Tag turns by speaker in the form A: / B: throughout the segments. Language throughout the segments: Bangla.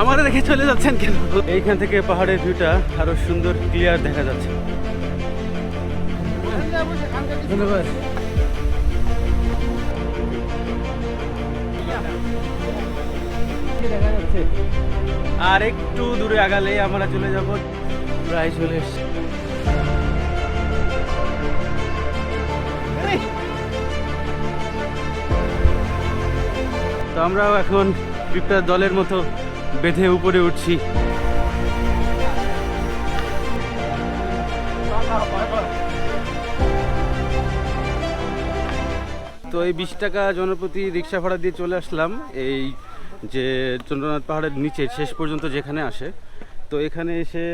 A: আমার দেখে চলে যাচ্ছেন কেন? এইখান থেকে পাহাড়ের ভিউটা আরও সুন্দর ক্লিয়ার দেখা যাচ্ছে। ধন্যবাদ। দেখা যাচ্ছে আর একটু দূরে আগালে আমরা চলে যাব। প্রায় চলে এসছি। আমরাও এখন পিঁপড়ার দলের মতো বেঁধে উপরে উঠছি। তো এই বিশ টাকা জনপ্রতি রিক্সা ভাড়া দিয়ে চলে আসলাম। এই যে চন্দ্রনাথ পাহাড়ের নিচে, শেষ পর্যন্ত যেখানে আসে। তো এখানে এসে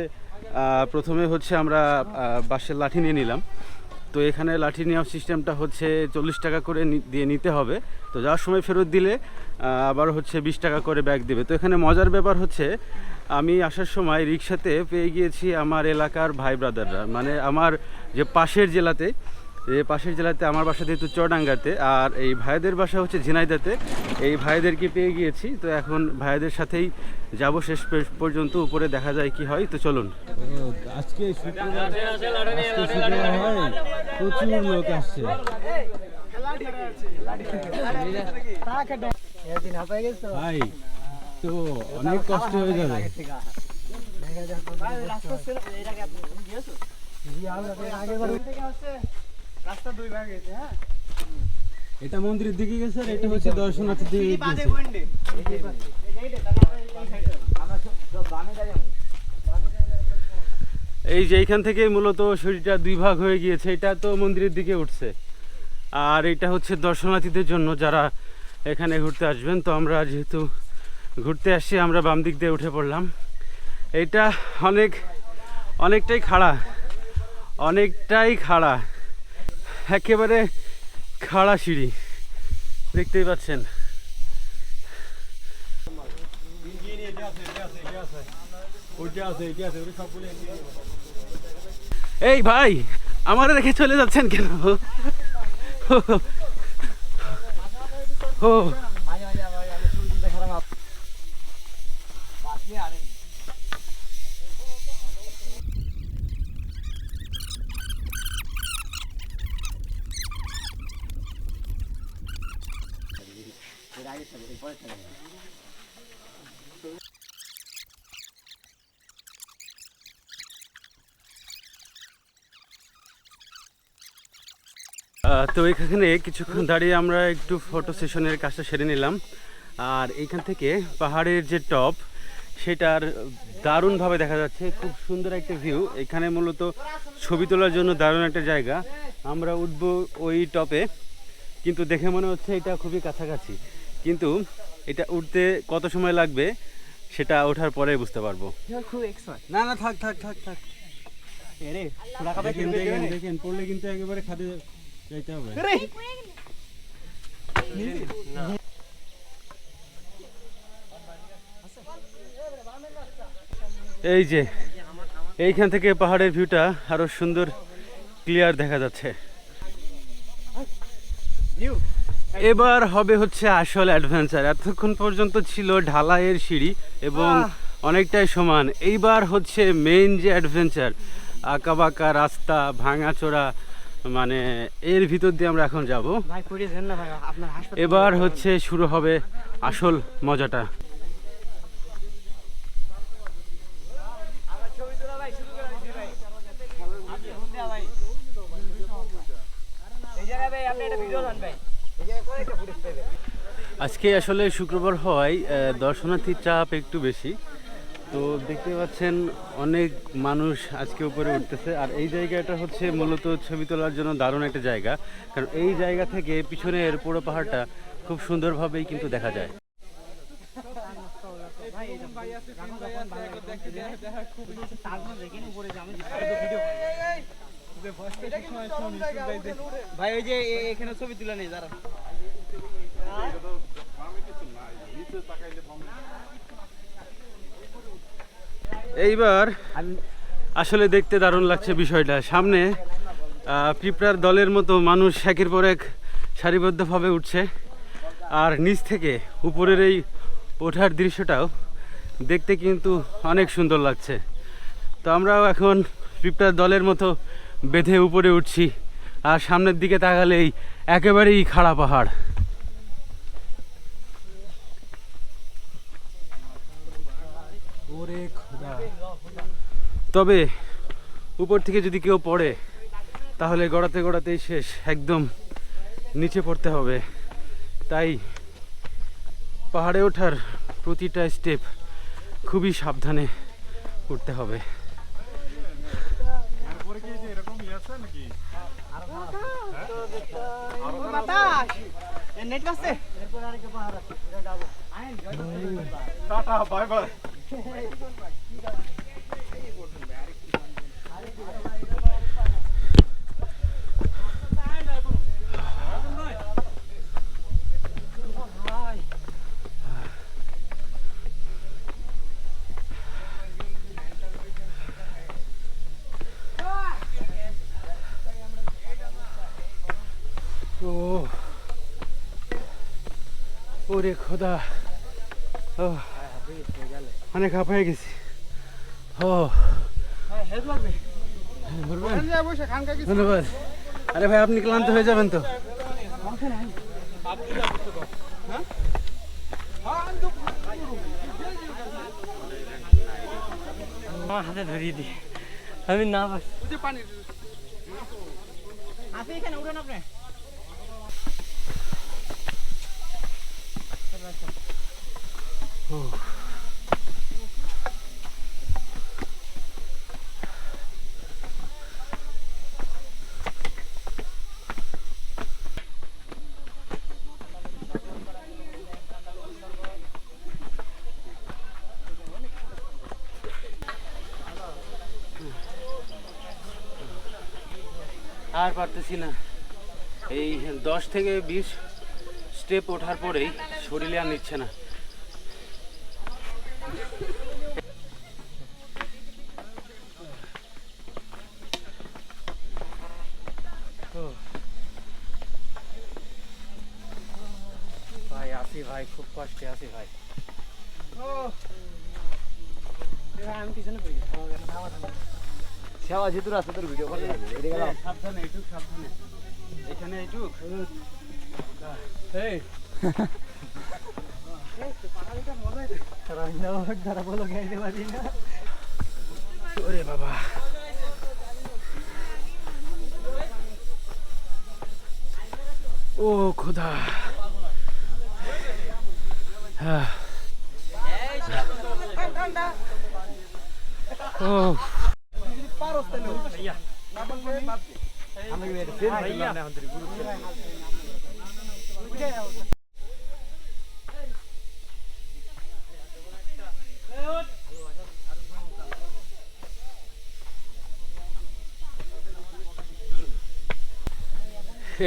A: প্রথমে হচ্ছে আমরা বাঁশের লাঠি নিয়ে নিলাম। তো এখানে লাঠি নেওয়ার সিস্টেমটা হচ্ছে চল্লিশ টাকা করে দিয়ে নিতে হবে। তো যাওয়ার সময় ফেরত দিলে আবার হচ্ছে বিশ টাকা করে ব্যাগ দেবে। তো এখানে মজার ব্যাপার হচ্ছে আমি আসার সময় রিক্সাতে পেয়ে গিয়েছি আমার এলাকার ভাই ব্রাদাররা মানে আমার যে পাশের জেলাতে এই পাশের জেলাতে আমার বাসা যেহেতু চুয়াডাঙ্গাতে আর এই ভাইদের বাসা হচ্ছে ঝিনাইদাতে এই ভাইদেরকে পেয়ে গিয়েছি? তো এখন ভাইদের সাথেই যাব শেষ পর্যন্ত উপরে দেখা যায় কি হয়। তো চলুন।
B: আজকে প্রচুর লোক আসছে। ভাই তো অনেক কষ্ট হয়ে যাবে। এটা মন্দিরের দিকে গেছে আর এটা হচ্ছে দর্শনার্থীর দিকে গেছে।
A: এই যে এইখান থেকে মূলত শরীরটা দুই ভাগ হয়ে গিয়েছে এটা তো মন্দিরের দিকে উঠছে। আর এটা হচ্ছে দর্শনার্থীদের জন্য যারা এখানে ঘুরতে আসবেন। তো আমরা যেহেতু ঘুরতে আসছি, আমরা বাম দিক দিয়ে উঠে পড়লাম। এটা অনেক, অনেকটাই খাড়া অনেকটাই খাড়া, একেবারে খাড়া সিঁড়ি। দেখতেই পাচ্ছেন। এই ভাই, আমার রেখে চলে যাচ্ছেন কেন? ও। তো এখানে কিছুক্ষণ দাঁড়িয়ে আমরা একটু ফটো সেশনের কাজটা সেরে নিলাম। আর এইখান থেকে পাহাড়ের যে টপ সেটার দারুণভাবে দেখা যাচ্ছে। খুব সুন্দর একটা ভিউ এখানে মূলত ছবি তোলার জন্য দারুণ একটা জায়গা। আমরা উঠব ওই টপে কিন্তু দেখে মনে হচ্ছে এটা খুবই কাছাকাছি। কিন্তু এটা উঠতে কত সময় লাগবে সেটা ওঠার পরে বুঝতে পারব।
B: না না থাক থাক থাক থাক। দেখেন দেখেন দেখেন পড়লে কিন্তু একেবারে খাদে যাইতে হবে
A: এই যে এইখান থেকে পাহাড়ের ভিউটা আরও সুন্দর ক্লিয়ার দেখা যাচ্ছে। এবার হবে হচ্ছে আসল অ্যাডভেঞ্চার এতক্ষণ পর্যন্ত ছিল ঢালাইয়ের সিঁড়ি এবং অনেকটাই সমান। এইবার হচ্ছে মেইন যে অ্যাডভেঞ্চার আঁকাবাঁকা রাস্তা ভাঙাচোরা মানে এর ভিতর দিয়ে আমরা এখন যাব। এবার হচ্ছে শুরু হবে আসল মজাটা। আজকে আসলে শুক্রবার হওয়ায় আহ, দর্শনার্থীর চাপ একটু বেশি। তো দেখতে পাচ্ছেন অনেক মানুষ আজকে উপরে উঠতেছে। আর এই জায়গাটা হচ্ছে মূলত ছবি তোলার জন্য দারুণ একটা জায়গা। কারণ এই জায়গা থেকে পিছনের পুরো পাহাড়টা খুব সুন্দরভাবেই কিন্তু দেখা যায়।
C: ভাই ওই যে এখানে ছবি তুলে নেই দাঁড়া
A: এইবার আসলে দেখতে দারুণ লাগছে বিষয়টা। সামনে পিঁপড়ার দলের মতো মানুষ একের পর এক সারিবদ্ধভাবে উঠছে। আর নিচ থেকে উপরের এই ওঠার দৃশ্যটাও দেখতে কিন্তু অনেক সুন্দর লাগছে। তো আমরাও এখন ট্রিপটার দলের মতো বেঁধে উপরে উঠছি। আর সামনের দিকে তাকালেই একেবারেই খাড়া পাহাড়
B: ওরে খোদা
A: তবে উপর থেকে যদি কেউ পড়ে তাহলে গড়াতে গড়াতেই শেষ একদম নিচে পড়তে হবে। তাই পাহাড়ে ওঠার প্রতিটা স্টেপ খুবই সাবধানে উঠতে হবে।
C: নেট কাছে
A: ও ওরে খোদা ও অনেক হাঁপায় গেছি। ও। ধন্যবাদ। আরে ভাই আপনি ক্লান্ত হয়ে যাবেন তো।
C: আমার হাতে ধরিয়ে দি আমি না আপনি এখানে উঠেন আপনি।
A: আর পারতেছি না। এই দশ থেকে বিশ স্টেপ ওঠার পরেই শরীরে আর নিচ্ছে না
C: ভাই আসি ভাই খুব কষ্টে আসি ভাই আমি পিছনে পড়ি সেবা যেহেতু রাস্তা তোর ভিডিও করে
A: সাবধানে এইটুক সাবধানে। এখানে এইটুক।
C: এই।
A: ওরে বাবা। ও খোদা। হ্যাঁ। ও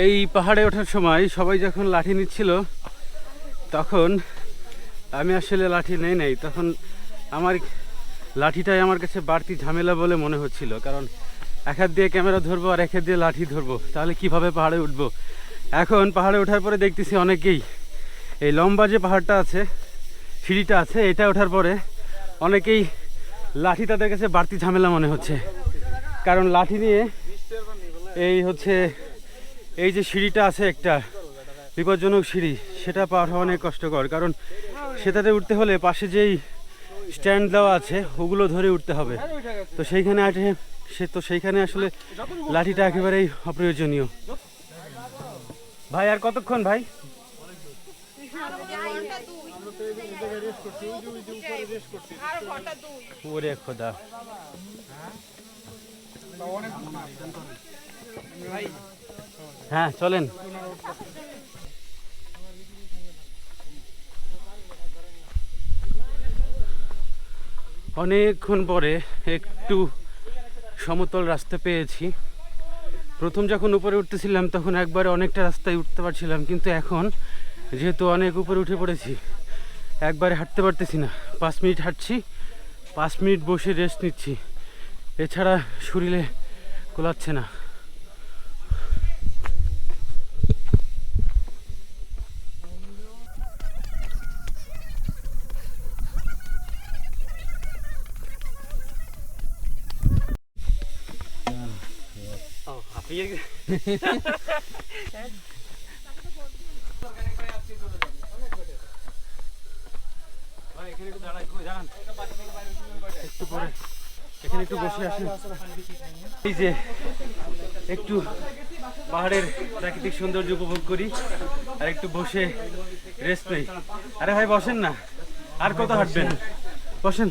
A: এই পাহাড়ে ওঠার সময় সবাই যখন লাঠি নিচ্ছিল, তখন আমি আসলে লাঠি নেই নাই, তখন আমার লাঠিটাই আমার কাছে বাড়তি ঝামেলা বলে মনে হচ্ছিল, কারণ এক হাত দিয়ে ক্যামেরা ধরবো আর এক হাত দিয়ে লাঠি ধরবো, তাহলে কীভাবে পাহাড়ে উঠবো? এখন পাহাড়ে ওঠার পরে দেখতেছি অনেকেই এই লম্বা যে পাহাড়টা আছে, সিঁড়িটা আছে, এটা ওঠার পরে অনেকেই লাঠি তাদের কাছে বাড়তি ঝামেলা মনে হচ্ছে। কারণ লাঠি নিয়ে এই হচ্ছে, এই যে সিঁড়িটা আছে একটা বিপজ্জনক সিঁড়ি, সেটা পাওয়া অনেক কষ্টকর, কারণ সেটাতে উঠতে হলে পাশে যেই স্ট্যান্ড দেওয়া আছে, ওগুলো ধরে উঠতে হবে। তো সেইখানে আছে, সে তো সেইখানে আসলে লাঠিটা একেবারেই অপ্রয়োজনীয়। ভাই, আর কতক্ষণ ভাই? হ্যাঁ চলেন। অনেকক্ষণ পরে একটু সমতল রাস্তা পেয়েছি। প্রথম যখন উপরে উঠতেছিলাম, তখন একবারে অনেকটা রাস্তায় উঠতে পারছিলাম, কিন্তু এখন যেহেতু অনেক উপরে উঠে পড়েছি, একবারে হাঁটতে পারতেছি না। পাঁচ মিনিট হাঁটছি, পাঁচ মিনিট বসে রেস্ট নিচ্ছি। এছাড়া শরীরে কোলাচ্ছে না। একটু পরে। এখানে একটু বসে আসি এই যে, একটু পাহাড়ের প্রাকৃতিক সৌন্দর্য উপভোগ করি, আর একটু বসে রেস্ট নেই। আরে ভাই, বসেন না। আর কত হাঁটবেন? বসেন।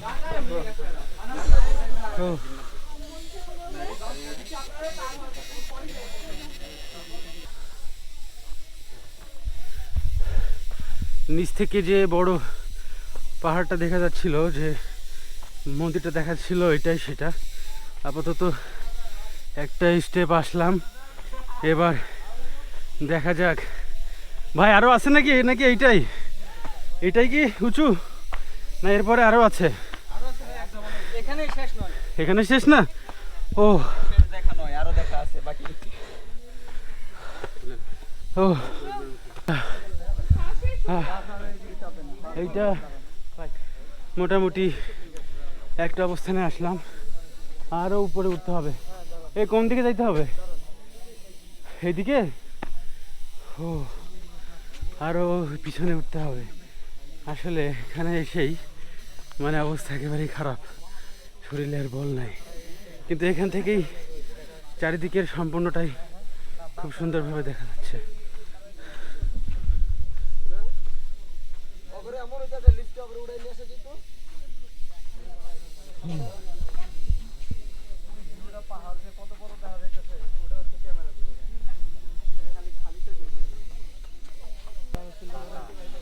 A: ও নিচ থেকে যে বড় পাহাড়টা দেখা যাচ্ছিল যে মন্দিরটা দেখাচ্ছিল এটাই সেটা। আপাতত একটা স্টেপ আসলাম। এবার দেখা যাক। ভাই আরও আছে নাকি? নাকি এইটাই? এটাই কি উঁচু? না এরপরে আরও আছে। এখানে শেষ না ও।
C: শেষ দেখা নয় আরও দেখা আছে বাকি।
A: ও। এইটা মোটামুটি একটা অবস্থানে আসলাম। আরও উপরে উঠতে হবে। এই কোন দিকে যাইতে হবে? এইদিকে? ও আরও পিছনে উঠতে হবে। আসলে এখানে এসেই মানে অবস্থা একেবারেই খারাপ। শরীরে আর বল নাই। কিন্তু এখান থেকেই চারিদিকের সম্পূর্ণটাই খুব সুন্দরভাবে দেখা যাচ্ছে।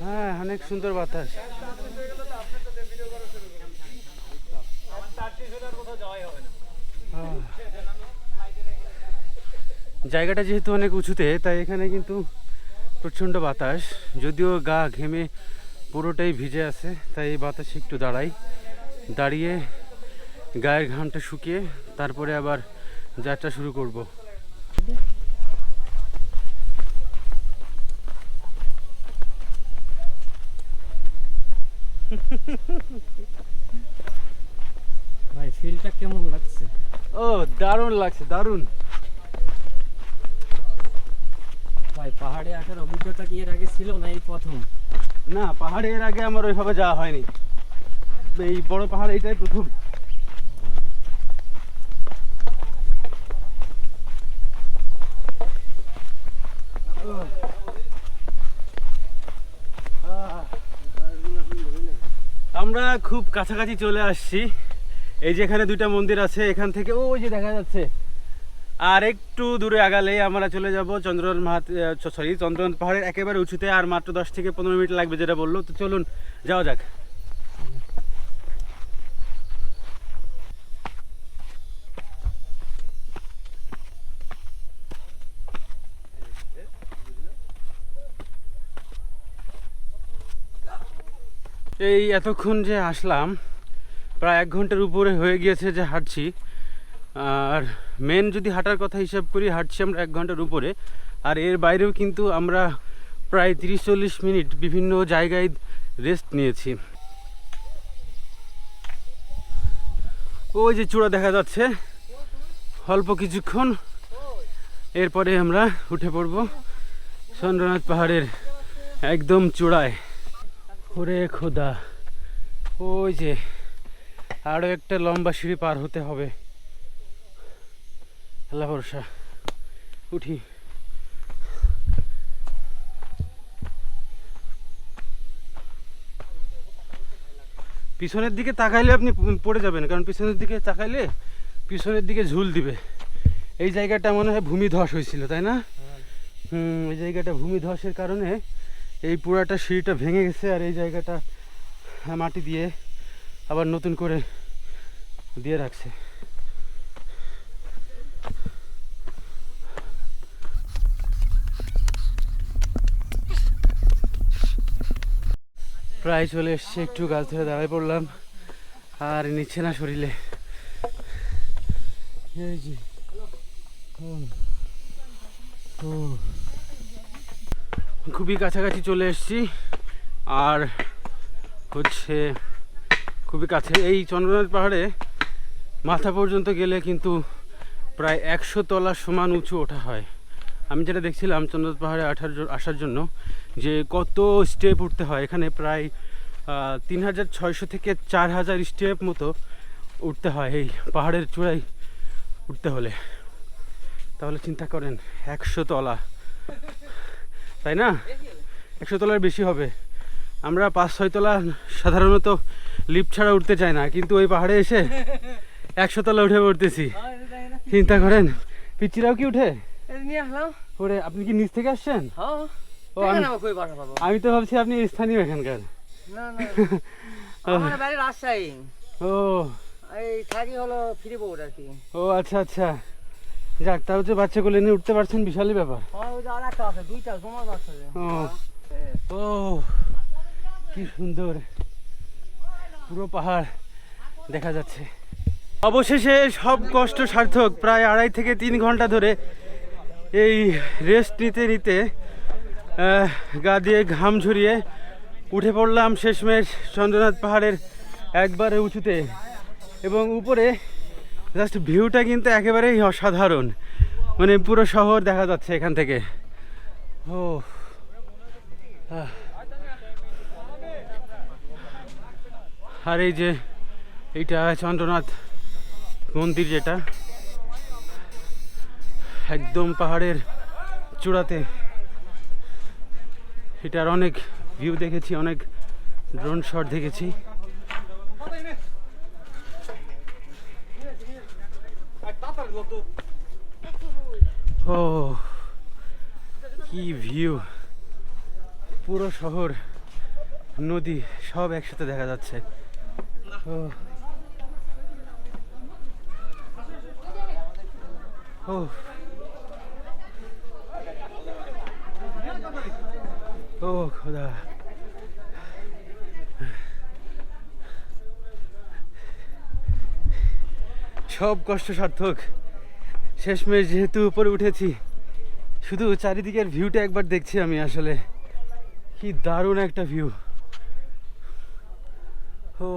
A: হ্যাঁ অনেক সুন্দর বাতাস। হ্যাঁ। জায়গাটা যেহেতু অনেক উঁচুতে তাই এখানে কিন্তু প্রচণ্ড বাতাস। যদিও গা ঘেমে পুরোটাই ভিজে আছে তাই এই বাতাসে একটু দাঁড়াই। দাঁড়িয়ে গায়ের ঘামটা শুকিয়ে তারপরে আবার যাত্রা শুরু করব।
C: ভাই ফিলটা কেমন লাগছে?
A: ও দারুণ লাগছে দারুণ।
C: ভাই পাহাড়ে আসার অভিজ্ঞতা কি এর আগে ছিল না এই প্রথম?
A: না পাহাড়ে এর আগে আমার ওইভাবে যাওয়া হয়নি। এই বড় পাহাড় এইটাই প্রথম। আমরা খুব কাছাকাছি চলে আসছি। এই যে এখানে দুইটা মন্দির আছে, এখান থেকে ওই যে দেখা যাচ্ছে। আর একটু দূরে আগালেই আমরা চলে যাব চন্দ্রন মাহাত সরি চন্দ্রন পাহাড়ের একেবারে উঁচুতে আর মাত্র দশ থেকে পনেরো মিনিট লাগবে যেটা বলল। তো চলুন, যাওয়া যাক। এই এতক্ষণ যে আসলাম, প্রায় এক ঘণ্টার উপরে হয়ে গিয়েছে যে হাঁটছি। আর মেন যদি হাঁটার কথা হিসাব করি, হাঁটছি আমরা এক ঘণ্টার উপরে। আর এর বাইরেও কিন্তু আমরা প্রায় তিরিশ চল্লিশ মিনিট বিভিন্ন জায়গায় রেস্ট নিয়েছি। ওই যে চূড়া দেখা যাচ্ছে। অল্প কিছুক্ষণ। এরপরে আমরা উঠে পড়ব চন্দ্রনাথ পাহাড়ের একদম চূড়ায়। ওরে খোদা। ওই যে আরও একটা লম্বা সিঁড়ি পার হতে হবে। আল্লাহ ভরসা। উঠি। পিছনের দিকে তাকাইলে আপনি পড়ে যাবেন, কারণ পিছনের দিকে তাকাইলে পিছনের দিকে ঝুল দিবে। এই জায়গাটা মনে হয় ভূমিধস হয়েছিল, তাই না? হুম, এই জায়গাটা ভূমি ভূমিধসের কারণে এই পুরাটা সিঁড়িটা ভেঙে গেছে আর এই জায়গাটা মাটি দিয়ে আবার নতুন করে দিয়ে রাখছে। প্রায় চলে এসছে, একটু গাছ ধরে দাঁড়ায় পড়লাম। আর নিচ্ছে না শরীরে। খুবই কাছাকাছি চলে এসেছি। আর হচ্ছে খুবই কাছে, এই চন্দ্রনাথ পাহাড়ে মাথা পর্যন্ত গেলে কিন্তু প্রায় একশো তলা সমান উঁচু ওঠা হয়। আমি যেটা দেখছিলাম চন্দ্রনাথ পাহাড়ে আঠার আসার জন্য যে কত স্টেপ উঠতে হয়। এখানে প্রায় তিন হাজার ছয়শো থেকে চার হাজার স্টেপ মতো উঠতে হয় এই পাহাড়ের চূড়ায় উঠতে হলে। তাহলে চিন্তা করেন একশো তলা। তাই না? একশো তলার বেশি হবে। আমরা পাঁচ ছয় তলা সাধারণত লিফট ছাড়া উঠতে চাই না কিন্তু ওই পাহাড়ে এসে একশো তলা উঠে পড়তেছি। চিন্তা করেন পিচিরাও কি উঠে?
C: নিয়ে আসলাম।
A: ওরে আপনি কি নিচ থেকে আসছেন?
C: হ্যাঁ।
A: ও, আমি- তো ভাবছি আপনি স্থানীয় এখানকার।
C: না না। আমার বাড়ি রাজশাহী।
A: ও।
C: এই থাকি হলো ফ্রি বোর্ড আর কি।
A: ও আচ্ছা আচ্ছা। যাক তা হচ্ছে বাচ্চাগুলো নিয়ে উঠতে পারছেন বিশালই ব্যাপার।
C: আছে দুইটা তোমার বাচ্চা
A: ও। ও কি সুন্দর। পুরো পাহাড় দেখা যাচ্ছে। অবশেষে সব কষ্ট সার্থক প্রায় আড়াই থেকে তিন ঘণ্টা ধরে এই রেস্ট নিতে নিতে গা দিয়ে ঘাম ঝরিয়ে উঠে পড়লাম শেষমেশ চন্দ্রনাথ পাহাড়ের একবারে উঁচুতে। এবং উপরে জাস্ট ভিউটা কিন্তু একেবারেই অসাধারণ। মানে পুরো শহর দেখা যাচ্ছে এখান থেকে। ও আর এই যে এইটা চন্দ্রনাথ মন্দির যেটা একদম পাহাড়ের চূড়াতে। এটার অনেক ভিউ দেখেছি, অনেক ড্রোন শট দেখেছি। ও, কি ভিউ পুরো শহর, নদী সব একসাথে দেখা যাচ্ছে। ও। ও। ও খোদা। সব কষ্ট সার্থক। শেষমেশ যেহেতু উপরে উঠেছি, শুধু চারিদিকের ভিউটা একবার দেখছি আমি আসলে। কি দারুণ একটা ভিউ ও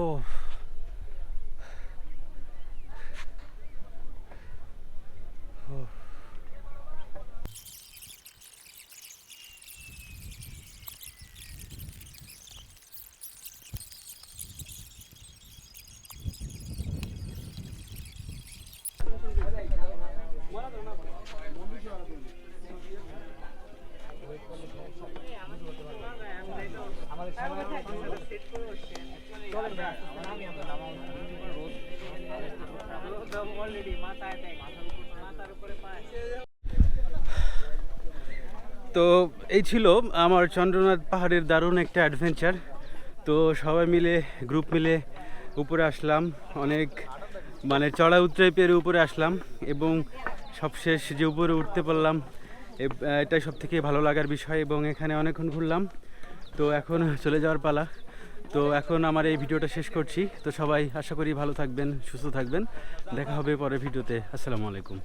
A: তো এই ছিল আমার চন্দ্রনাথ পাহাড়ের দারুণ একটা অ্যাডভেঞ্চার তো সবাই মিলে গ্রুপ মিলে উপরে আসলাম। অনেক মানে চড়া উতরে পেরে উপরে আসলাম এবং সবশেষ যে উপরে উঠতে পারলাম এটাই সব থেকে ভালো লাগার বিষয় এবং এখানে অনেকক্ষণ ঘুরলাম। তো এখন চলে যাওয়ার পালা। তো এখন আমার এই ভিডিওটা শেষ করছি। তো সবাই আশা করি ভালো থাকবেন, সুস্থ থাকবেন। দেখা হবে পরের ভিডিওতে। আসসালামু আলাইকুম।